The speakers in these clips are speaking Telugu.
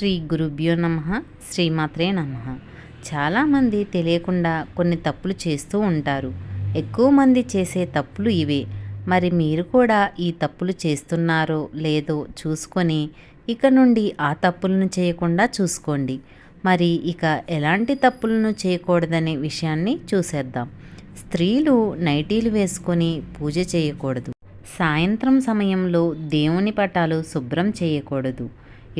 శ్రీ గురుభ్యో నమ శ్రీమాత్రే నమ. చాలామంది తెలియకుండా కొన్ని తప్పులు చేస్తూ ఉంటారు. ఎక్కువ మంది చేసే తప్పులు ఇవే. మరి మీరు కూడా ఈ తప్పులు చేస్తున్నారో లేదో చూసుకొని ఇక నుండి ఆ తప్పులను చేయకుండా చూసుకోండి. మరి ఇక ఎలాంటి తప్పులను చేయకూడదనే విషయాన్ని చూసేద్దాం. స్త్రీలు నైటీలు వేసుకొని పూజ చేయకూడదు. సాయంత్రం సమయంలో దేవుని పటాలు శుభ్రం చేయకూడదు.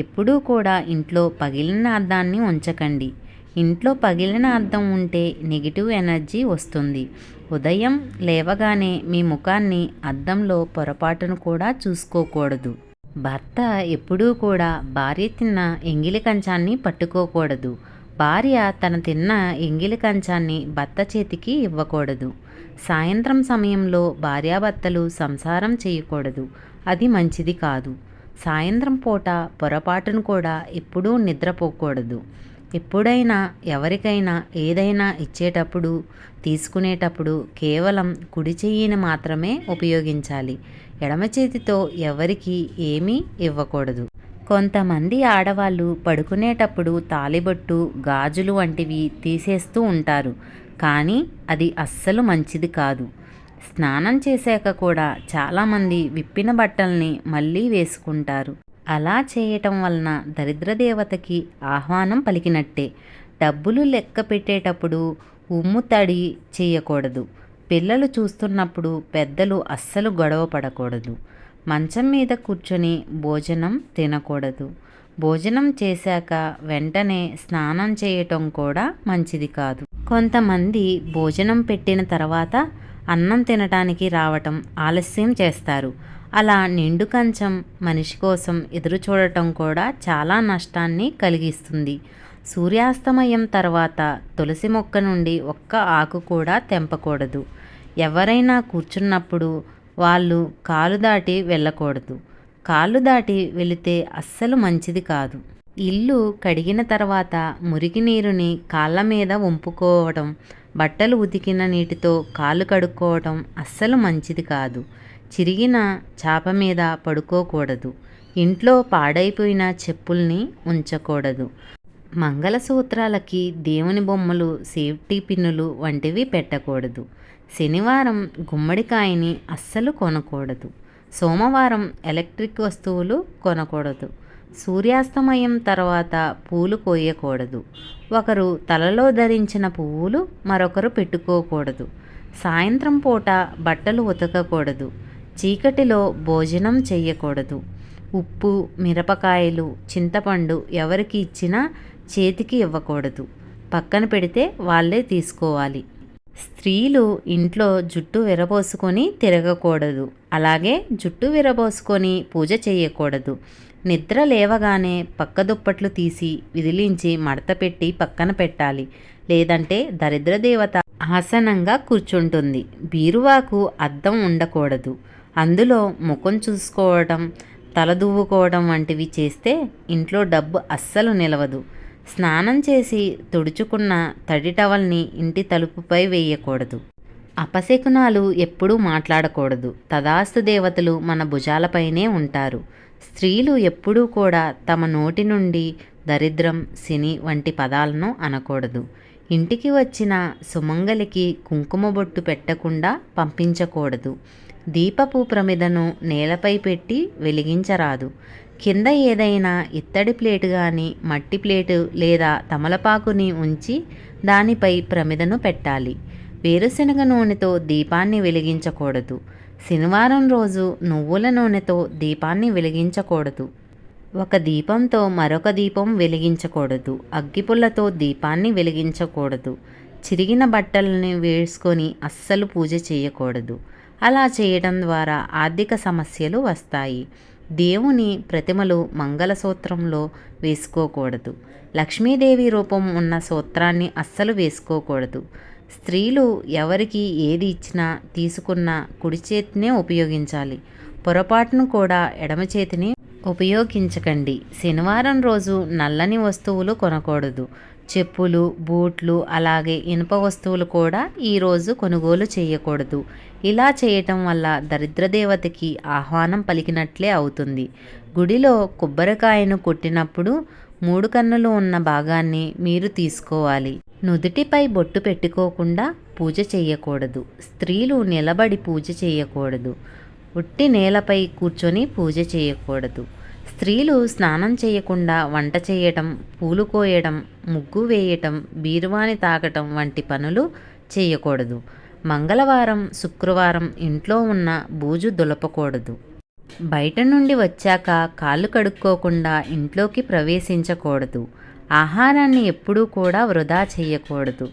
ఎప్పుడూ కూడా ఇంట్లో పగిలిన అద్దాన్ని ఉంచకండి. ఇంట్లో పగిలిన అద్దం ఉంటే నెగిటివ్ ఎనర్జీ వస్తుంది. ఉదయం లేవగానే మీ ముఖాన్ని అద్దంలో పొరపాటును కూడా చూసుకోకూడదు. భర్త ఎప్పుడూ కూడా భార్య తిన్న ఎంగిలి కంచాన్ని పట్టుకోకూడదు. భార్య తన తిన్న ఎంగిలి కంచాన్ని భర్త చేతికి ఇవ్వకూడదు. సాయంత్రం సమయంలో భార్యాభర్తలు సంసారం చేయకూడదు. అది మంచిది కాదు. సాయంత్రం పూట పొరపాటును కూడా ఎప్పుడూ నిద్రపోకూడదు. ఎప్పుడైనా ఎవరికైనా ఏదైనా ఇచ్చేటప్పుడు తీసుకునేటప్పుడు కేవలం కుడి చెయ్యిని మాత్రమే ఉపయోగించాలి. ఎడమ చేతితో ఎవరికి ఏమీ ఇవ్వకూడదు. కొంతమంది ఆడవాళ్ళు పడుకునేటప్పుడు తాలిబొట్టు గాజులు వంటివి తీసేస్తూ ఉంటారు. కానీ అది అస్సలు మంచిది కాదు. స్నానం చేశాక కూడా చాలామంది విప్పిన బట్టల్ని మళ్ళీ వేసుకుంటారు. అలా చేయటం వలన దరిద్ర దేవతకి ఆహ్వానం పలికినట్టే. డబ్బులు లెక్క పెట్టేటప్పుడు ఉమ్ము తడి చేయకూడదు. పిల్లలు చూస్తున్నప్పుడు పెద్దలు అస్సలు గొడవ పడకూడదు. మంచం మీద కూర్చొని భోజనం తినకూడదు. భోజనం చేశాక వెంటనే స్నానం చేయటం కూడా మంచిది కాదు. కొంతమంది భోజనం పెట్టిన తర్వాత అన్నం తినటానికి రావటం ఆలస్యం చేస్తారు. అలా నిండు కంచం మనిషి కోసం ఎదురు చూడటం కూడా చాలా నష్టాన్ని కలిగిస్తుంది. సూర్యాస్తమయం తర్వాత తులసి మొక్క నుండి ఒక్క ఆకు కూడా తెంపకూడదు. ఎవరైనా కూర్చున్నప్పుడు వాళ్ళు కాలు దాటి వెళ్ళకూడదు. కాళ్ళు దాటి వెళితే అస్సలు మంచిది కాదు. ఇల్లు కడిగిన తర్వాత మురికి నీరుని కాళ్ళ మీద వంపుకోవడం బట్టలు ఉతికిన నీటితో కాళ్ళు కడుక్కోవడం అస్సలు మంచిది కాదు. చిరిగిన చాప మీద పడుకోకూడదు. ఇంట్లో పాడైపోయిన చెప్పుల్ని ఉంచకూడదు. మంగళసూత్రాలకి దేవుని బొమ్మలు సేఫ్టీ పిన్నులు వంటివి పెట్టకూడదు. శనివారం గుమ్మడికాయని అస్సలు కొనకూడదు. సోమవారం ఎలక్ట్రిక్ వస్తువులు కొనకూడదు. సూర్యాస్తమయం తర్వాత పూలు కోయకూడదు. ఒకరు తలలో ధరించిన పువ్వులు మరొకరు పెట్టుకోకూడదు. సాయంత్రం పూట బట్టలు ఉతకకూడదు. చీకటిలో భోజనం చేయకూడదు ఉప్పు మిరపకాయలు చింతపండు ఎవరికి ఇచ్చినా చేతికి ఇవ్వకూడదు. పక్కన పెడితే వాళ్ళే తీసుకోవాలి. స్త్రీలు ఇంట్లో జుట్టు విరబోసుకొని తిరగకూడదు. అలాగే జుట్టు విరబోసుకొని పూజ చేయకూడదు. నిద్ర లేవగానే పక్క దుప్పట్లు తీసి విదిలించి మడత పెట్టి పక్కన పెట్టాలి. లేదంటే దరిద్ర దేవత ఆసనంగా కూర్చుంటుంది. బీరువాకు అద్దం ఉండకూడదు. అందులో ముఖం చూసుకోవడం తల దువ్వుకోవడం వంటివి చేస్తే ఇంట్లో డబ్బు అస్సలు నిలవదు. స్నానం చేసి తుడుచుకున్న తడి టవల్ని ఇంటి తలుపుపై వేయకూడదు. అపశకునాలు ఎప్పుడూ మాట్లాడకూడదు. తదాస్తు దేవతలు మన భుజాలపైనే ఉంటారు. స్త్రీలు ఎప్పుడూ కూడా తమ నోటి నుండి దరిద్రం సిని వంటి పదాలను అనకూడదు. ఇంటికి వచ్చిన సుమంగలికి కుంకుమ బొట్టు పెట్టకుండా పంపించకూడదు. దీపపు ప్రమిదను నేలపై పెట్టి వెలిగించరాదు. కింద ఏదైనా ఇత్తడి ప్లేటు కానీ మట్టి ప్లేటు లేదా తమలపాకుని ఉంచి దానిపై ప్రమిదను పెట్టాలి. వేరుశనగ నూనెతో దీపాన్ని వెలిగించకూడదు. శనివారం రోజు నువ్వుల నూనెతో దీపాన్ని వెలిగించకూడదు. ఒక దీపంతో మరొక దీపం వెలిగించకూడదు. అగ్గిపుల్లతో దీపాన్ని వెలిగించకూడదు. చిరిగిన బట్టలని వేసుకొని అస్సలు పూజ చేయకూడదు. అలా చేయడం ద్వారా ఆర్థిక సమస్యలు వస్తాయి. దేవుని ప్రతిమలు మంగళసూత్రంలో వేసుకోకూడదు. లక్ష్మీదేవి రూపం ఉన్న సూత్రాన్ని అస్సలు వేసుకోకూడదు. స్త్రీలు ఎవరికి ఏది ఇచ్చినా తీసుకున్న కుడి చేతినే ఉపయోగించాలి. పొరపాటును కూడా ఎడమ చేతిని ఉపయోగించకండి. శనివారం రోజు నల్లని వస్తువులు కొనకూడదు. చెప్పులు బూట్లు అలాగే ఇనుప వస్తువులు కూడా ఈరోజు కొనుగోలు చేయకూడదు. ఇలా చేయటం వల్ల దరిద్రదేవతకి ఆహ్వానం పలికినట్లే అవుతుంది. గుడిలో కొబ్బరికాయను కొట్టినప్పుడు మూడు కన్నులు ఉన్న భాగాన్ని మీరు తీసుకోవాలి. నుదుటిపై బొట్టు పెట్టుకోకుండా పూజ చేయకూడదు. స్త్రీలు నిలబడి పూజ చేయకూడదు. ఉట్టి నేలపై కూర్చొని పూజ చేయకూడదు. స్త్రీలు స్నానం చేయకుండా వంట చేయటం పూలు కోయటం ముగ్గు వేయటం బీరువాని తాకటం వంటి పనులు చేయకూడదు. మంగళవారం శుక్రవారం ఇంట్లో ఉన్న బూజు దులపకూడదు. బయట నుండి వచ్చాక కాళ్ళు కడుక్కోకుండా ఇంట్లోకి ప్రవేశించకూడదు. ఆహారాన్ని ఎప్పుడూ కూడా వృధా చేయకూడదు.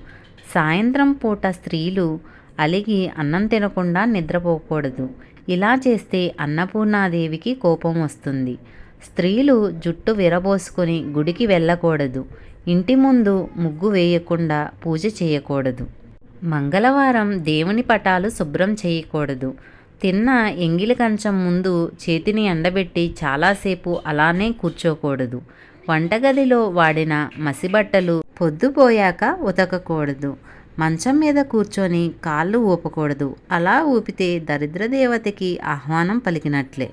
సాయంత్రం పూట స్త్రీలు అలిగి అన్నం తినకుండా నిద్రపోకూడదు. ఇలా చేస్తే అన్నపూర్ణాదేవికి కోపం వస్తుంది. స్త్రీలు జుట్టు విరబోసుకొని గుడికి వెళ్ళకూడదు. ఇంటి ముందు ముగ్గు వేయకుండా పూజ చేయకూడదు. మంగళవారం దేవుని పటాలు శుభ్రం చేయకూడదు. తిన్న ఎంగిలి కంచం ముందు చేతిని ఎండబెట్టి చాలాసేపు అలానే కూర్చోకూడదు. వంటగదిలో వాడిన మసిబట్టలు పొద్దుపోయాక ఉతకకూడదు. మంచం మీద కూర్చొని కాళ్ళు ఊపకూడదు. అలా ఊపితే దరిద్ర దేవతకి ఆహ్వానం పలికినట్లే.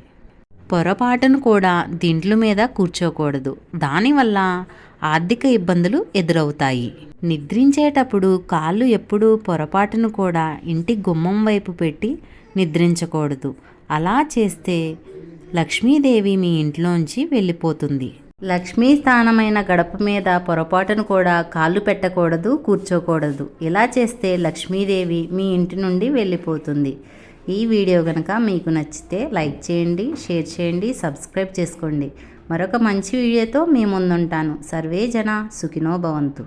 పొరపాటును కూడా దిండ్ల మీద కూర్చోకూడదు. దానివల్ల ఆర్థిక ఇబ్బందులు ఎదురవుతాయి. నిద్రించేటప్పుడు కాళ్ళు ఎప్పుడూ పొరపాటును కూడా ఇంటి గుమ్మం వైపు పెట్టి నిద్రించకూడదు. అలా చేస్తే లక్ష్మీదేవి మీ ఇంట్లోంచి వెళ్ళిపోతుంది. లక్ష్మీ స్థానమైన గడప మీద పొరపాటును కూడా కాళ్ళు పెట్టకూడదు కూర్చోకూడదు. ఇలా చేస్తే లక్ష్మీదేవి మీ ఇంటి నుండి వెళ్ళిపోతుంది. ఈ వీడియో కనుక మీకు నచ్చితే లైక్ చేయండి షేర్ చేయండి సబ్స్క్రైబ్ చేసుకోండి. మరొక మంచి వీడియోతో మీ ముందుంటాను. సర్వే జన సుఖినో భవంతు.